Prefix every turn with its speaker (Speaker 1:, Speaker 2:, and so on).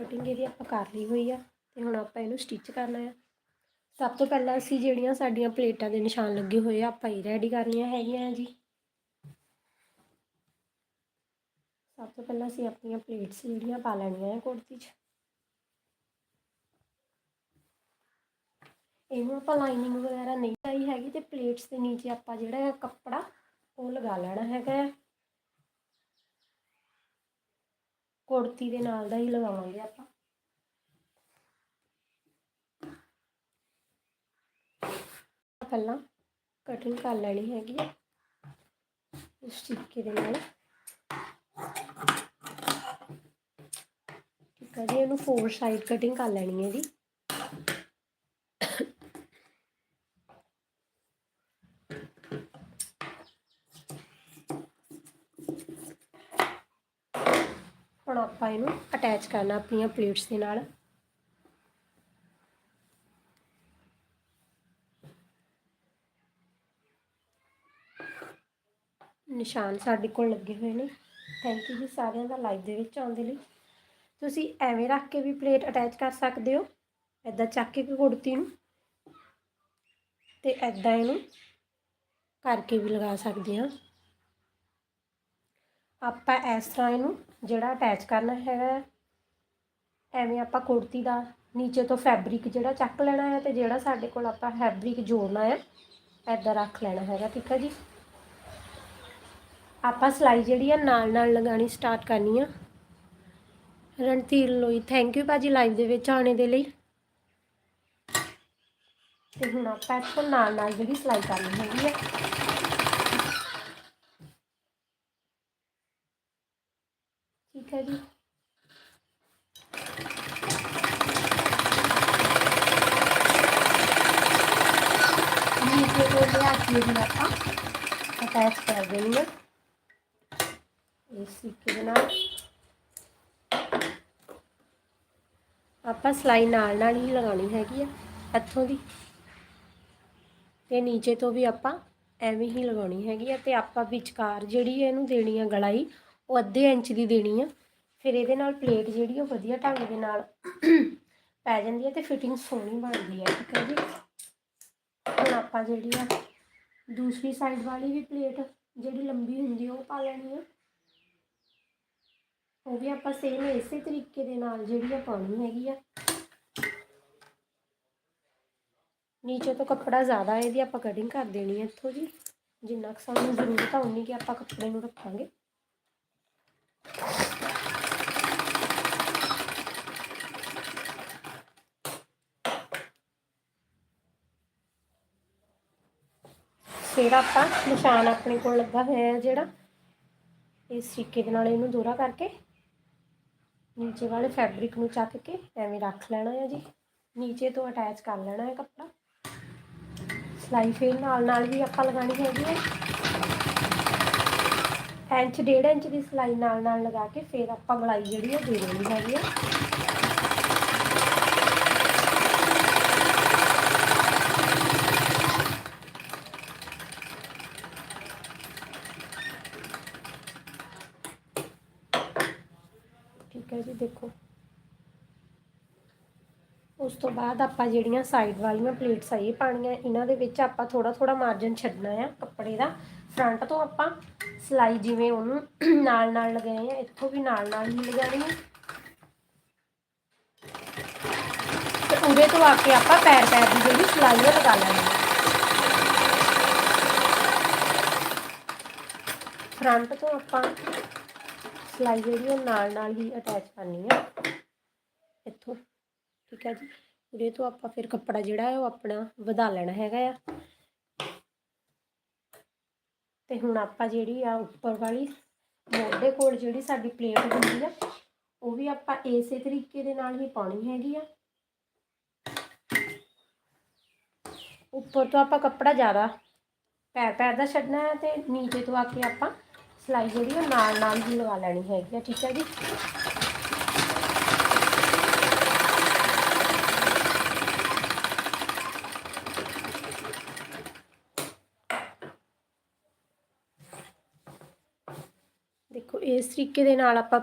Speaker 1: Cutting ਇਹਦੀ ਆਪਾਂ ਕਰ ਲਈ ਹੋਈ ਆ ਤੇ ਹੁਣ ਆਪਾਂ ਇਹਨੂੰ ਸਟਿਚ ਕਰਨਾ ਆ। ਸਭ ਤੋਂ ਪਹਿਲਾਂ ਅਸੀਂ ਜਿਹੜੀਆਂ ਸਾਡੀਆਂ ਪਲੇਟਾਂ ਦੇ ਨਿਸ਼ਾਨ ਲੱਗੇ ਹੋਏ ਆ, ਆਪਾਂ ਇਹ ਰੈਡੀ ਕਰਨੀਆਂ ਹੈਗੀਆਂ ਜੀ। ਸਭ ਤੋਂ ਪਹਿਲਾਂ ਅਸੀਂ ਆਪਣੀਆਂ ਪਲੇਟਸ ਜਿਹੜੀਆਂ ਪਾ ਲੈਣੀਆਂ ਆ ਕੁੜਤੀ 'ਚ। ਇਹਨੂੰ ਆਪਾਂ ਲਾਈਨਿੰਗ ਵਗੈਰਾ ਨਹੀਂ ਲਾਈ ਹੈਗੀ ਤੇ ਪਲੇਟਸ ਦੇ ਨੀਚੇ ਆਪਾਂ ਜਿਹੜਾ ਕੱਪੜਾ ਉਹ ਲਗਾ ਲੈਣਾ ਹੈਗਾ ਹੈ ਕੁੜਤੀ ਦੇ ਨਾਲ ਦਾ ਹੀ ਲਗਾਵਾਂਗੇ ਆਪਾਂ। ਪਹਿਲਾਂ ਕਟਿੰਗ ਕਰ ਲੈਣੀ ਹੈਗੀ ਹੈ ਇਸ ਟਿੱਕੇ ਦੇ ਨਾਲ। ਠੀਕ ਹੈ ਜੀ, ਇਹਨੂੰ ਫੋਰ ਸਾਈਡ ਕਟਿੰਗ ਕਰ ਲੈਣੀ ਹੈ ਜੀ ਹੁਣ ਆਪਾਂ ਇਹਨੂੰ ਅਟੈਚ ਕਰਨਾ ਆਪਣੀਆਂ ਪਲੇਟਸ ਦੇ ਨਾਲ। ਨਿਸ਼ਾਨ ਸਾਡੇ ਕੋਲ ਲੱਗੇ ਹੋਏ ਨੇ। ਥੈਂਕ ਯੂ ਜੀ ਸਾਰਿਆਂ ਦਾ ਲਾਈਵ ਦੇ ਵਿੱਚ ਆਉਣ ਦੇ ਲਈ। ਤੁਸੀਂ ਐਵੇਂ ਰੱਖ ਕੇ ਵੀ ਪਲੇਟ ਅਟੈਚ ਕਰ ਸਕਦੇ ਹੋ। ਐਦਾਂ ਚੱਕ ਕੇ ਕੁੜਤੀ ਨੂੰ ਤੇ ਐਦਾਂ ਇਹਨੂੰ ਕਰਕੇ ਵੀ ਲਗਾ ਸਕਦੇ ਹਾਂ। ਆਪਾਂ ਇਸ ਤਰ੍ਹਾਂ ਇਹਨੂੰ ਜਿਹੜਾ ਅਟੈਚ ਕਰਨਾ ਹੈਗਾ ਐਵੇਂ ਆਪਾਂ ਕੁੜਤੀ ਦਾ ਨੀਚੇ ਤੋਂ ਫੈਬਰਿਕ ਜਿਹੜਾ ਚੱਕ ਲੈਣਾ ਹੈ ਤੇ ਜਿਹੜਾ ਸਾਡੇ ਕੋਲ ਆਪਾਂ ਫੈਬਰਿਕ ਜੋੜਨਾ ਹੈ ਐਦਾਂ ਰੱਖ ਲੈਣਾ ਹੈਗਾ, ਠੀਕ ਹੈ ਜੀ। ਆਪਾਂ ਸਲਾਈ ਜਿਹੜੀ ਆ ਨਾਲ ਨਾਲ ਲਗਾਣੀ ਸਟਾਰਟ ਕਰਨੀ ਆ। ਰਣਧੀਰ ਲੋਈ ਥੈਂਕ ਯੂ ਭਾਜੀ ਲਾਈਵ ਦੇ ਵਿੱਚ ਆਉਣੇ ਦੇ ਲਈ। ਤੇ ਹੁਣ ਆਪਾਂ ਇੱਥੋਂ ਨਾਲ ਨਾਲ ਜਿਹੜੀ ਸਲਾਈ ਕਰਨੀ ਹੈਗੀ ਆ ਠੀਕ ਹੈ ਜੀ ਨੀਚੇ ਤੋਂ ਲਿਆ ਕੇ ਵੀ ਆਪਾਂ ਅਟੈਚ ਕਰ ਦੇਣੀ ਆ ਇਸ ਤਰੀਕੇ ਦੇ ਨਾਲ ਆਪਾਂ ਸਲਾਈ ਨਾਲ ਨਾਲ ਹੀ ਲਗਾਉਣੀ ਹੈਗੀ ਆ, ਇੱਥੋਂ ਦੀ। ਤੇ ਨੀਚੇ ਤੋਂ ਵੀ ਆਪਾਂ ਐਵੇਂ ਹੀ ਲਗਾਉਣੀ ਹੈਗੀ ਆ ਤੇ ਆਪਾਂ ਵਿਚਕਾਰ ਜਿਹੜੀ ਇਹਨੂੰ ਦੇਣੀ ਆ ਗਲਾਈ, ਉਹ ਅੱਧੇ ਇੰਚ ਦੀ ਦੇਣੀ ਆ। ਫਿਰ ਇਹਦੇ ਨਾਲ ਪਲੇਟ ਜਿਹੜੀ ਉਹ ਵਧੀਆ ਢੰਗ ਦੇ ਨਾਲ ਪੈ ਜਾਂਦੀ ਹੈ ਤੇ ਫਿਟਿੰਗ ਸੋਹਣੀ ਬਣਦੀ ਹੈ ਠੀਕ ਹੈ ਜੀ। ਹੁਣ ਆਪਾਂ ਜਿਹੜੀ ਆ, ਦੂਸਰੀ ਸਾਈਡ ਵਾਲੀ ਵੀ ਪਲੇਟ ਜਿਹੜੀ ਲੰਬੀ ਹੁੰਦੀ ਆ, ਉਹ ਪਾ ਲੈਣੀ ਆ। ਉਹ ਵੀ ਆਪਾਂ ਸੇਮ ਇਸੇ ਤਰੀਕੇ ਦੇ ਨਾਲ ਜਿਹੜੀ ਆ ਪਾਉਣੀ ਹੈਗੀ ਆ। ਨੀਚੇ ਤੋਂ ਕੱਪੜਾ ਜ਼ਿਆਦਾ ਹੈ ਇਹਦੀ ਆਪਾਂ ਕਟਿੰਗ ਕਰ ਦੇਣੀ ਹੈ ਇੱਥੋਂ ਜੀ। ਜਿੰਨਾ ਕੁ ਸਾਨੂੰ ਜ਼ਰੂਰਤ ਆ, ਉਨੀ ਕਿ ਆਪਾਂ ਕੱਪੜੇ ਨੂੰ ਰੱਖਾਂਗੇ। ਫਿਰ ਆਪਾਂ ਨਿਸ਼ਾਨ ਆਪਣੇ ਕੋਲ ਲੱਗਾ ਹੋਇਆ ਹੈ ਜਿਹੜਾ। ਇਸ ਤਰੀਕੇ ਦੇ ਨਾਲ ਇਹਨੂੰ ਦੋਹਰਾ ਕਰਕੇ ਨੀਚੇ ਵਾਲੇ ਫੈਬਰਿਕ ਨੂੰ ਚੱਕ ਕੇ ਐਵੇਂ ਰੱਖ ਲੈਣਾ ਹੈ ਜੀ। ਨੀਚੇ ਤੋਂ ਅਟੈਚ ਕਰ ਲੈਣਾ ਹੈ ਕੱਪੜਾ। ਸਲਾਈ ਫੇਰ ਨਾਲ ਨਾਲ ਵੀ ਆਪਾਂ ਲਗਾਣੀ ਹੈਗੀ ਹੈ। ਇੰਚ, ਡੇਢ ਇੰਚ ਦੀ ਸਲਾਈ ਨਾਲ ਨਾਲ ਲਗਾ ਕੇ ਫਿਰ ਆਪਾਂ ਗਲਾਈ ਜਿਹੜੀ ਹੈ ਦੇ ਦੇਣੀ ਹੈਗੀ ਹੈ। ਠੀਕ ਜੀ, ਦੇਖੋ। ਉਸ ਤੋਂ ਬਾਅਦ ਆਪਾਂ ਜਿਹੜੀਆਂ ਸਾਈਡ ਵਾਲੀਆਂ ਪਲੇਟਸ ਇਹ ਪਾਣੀਆਂ ਇਹਨਾਂ ਦੇ ਵਿੱਚ ਆਪਾਂ ਥੋੜਾ ਥੋੜਾ ਮਾਰਜਨ ਛੱਡਣਾ ਆ ਕੱਪੜੇ ਦਾ। ਫਰੰਟ ਤੋਂ ਆਪਾਂ ਸਲਾਈ ਜਿਵੇਂ ਉਹਨੂੰ ਨਾਲ ਨਾਲ ਲਗਾਏ ਆ, ਇੱਥੋਂ ਵੀ ਨਾਲ ਨਾਲ ਹੀ ਲਗਾਣੀ ਹੈ ਤੇ ਉਰੇ ਤੋਂ ਆ ਕੇ ਆਪਾਂ ਪੈਰ ਪੈਰ ਦੀ ਜਿਹੜੀ ਸਲਾਈ ਲਗਾ ਲੈਣੀ ਹੈ ਫਰੰਟ ਤੋਂ ਆਪਾਂ ਸਲਾਈ ਜਿਹੜੀ ਉਹ ਨਾਲ ਨਾਲ ਹੀ ਅਟੈਚ ਕਰਨੀ ਹੈ ਇੱਥੋਂ, ਠੀਕ ਹੈ ਜੀ? ਉਰੇ ਤੋਂ ਆਪਾਂ ਫਿਰ ਕੱਪੜਾ ਜਿਹੜਾ ਹੈ ਉਹ ਆਪਣਾ ਵਧਾ ਲੈਣਾ ਹੈਗਾ ਆ। ਤੇ ਹੁਣ ਆਪਾਂ ਜਿਹੜੀ ਆ, ਉੱਪਰ ਵਾਲੀ ਮੋਢੇ ਕੋਲ ਜਿਹੜੀ ਸਾਡੀ ਪਲੇਟ ਹੁੰਦੀ ਆ, ਉਹ ਵੀ ਆਪਾਂ ਇਸੇ ਤਰੀਕੇ ਦੇ ਨਾਲ ਹੀ ਪਾਉਣੀ ਹੈਗੀ ਆ। ਉੱਪਰ ਤੋਂ ਆਪਾਂ ਕੱਪੜਾ ਜ਼ਿਆਦਾ ਪੈਰ ਪੈਰ ਦਾ ਛੱਡਣਾ ਹੈ ਤੇ ਨੀਚੇ ਤੋਂ ਆ ਕੇ ਆਪਾਂ ਸਲਾਈ ਜਿਹੜੀ ਉਹ ਨਾਲ ਨਾਲ ਹੀ ਲਗਾ ਲੈਣੀ ਹੈਗੀ ਆ, ਠੀਕ ਹੈ ਜੀ? ਦੇਖੋ, ਇਸ ਤਰੀਕੇ ਦੇ ਨਾਲ ਆਪਾਂ